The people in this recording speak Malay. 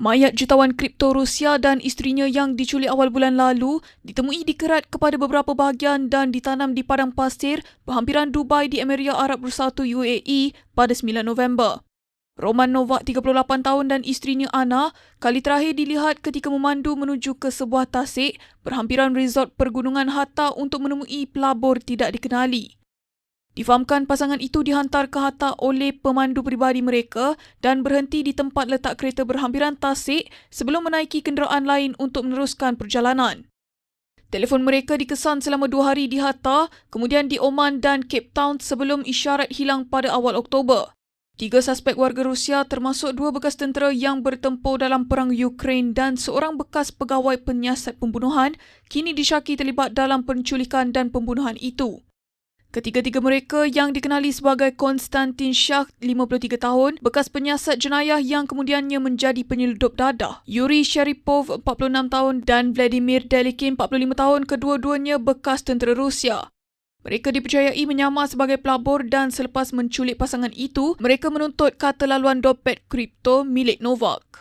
Mayat jutawan kripto Rusia dan isterinya yang diculik awal bulan lalu ditemui dikerat kepada beberapa bahagian dan ditanam di padang pasir berhampiran Dubai di Emiria Arab Bersatu UAE pada 9 November. Roman Novak 38 tahun dan isterinya Ana kali terakhir dilihat ketika memandu menuju ke sebuah tasik berhampiran resort pergunungan Hatta untuk menemui pelabur tidak dikenali. Difahamkan pasangan itu dihantar ke Hatta oleh pemandu peribadi mereka dan berhenti di tempat letak kereta berhampiran tasik sebelum menaiki kenderaan lain untuk meneruskan perjalanan. Telefon mereka dikesan selama dua hari di Hatta, kemudian di Oman dan Cape Town sebelum isyarat hilang pada awal Oktober. Tiga suspek warga Rusia termasuk dua bekas tentera yang bertempur dalam perang Ukraine dan seorang bekas pegawai penyiasat pembunuhan kini disyaki terlibat dalam penculikan dan pembunuhan itu. Ketiga-tiga mereka yang dikenali sebagai Konstantin Shah, 53 tahun, bekas penyiasat jenayah yang kemudiannya menjadi penyeludup dadah. Yuri Sharipov, 46 tahun dan Vladimir Delikin, 45 tahun, kedua-duanya bekas tentera Rusia. Mereka dipercayai menyamar sebagai pelabur dan selepas menculik pasangan itu, mereka menuntut kata laluan dompet kripto milik Novak.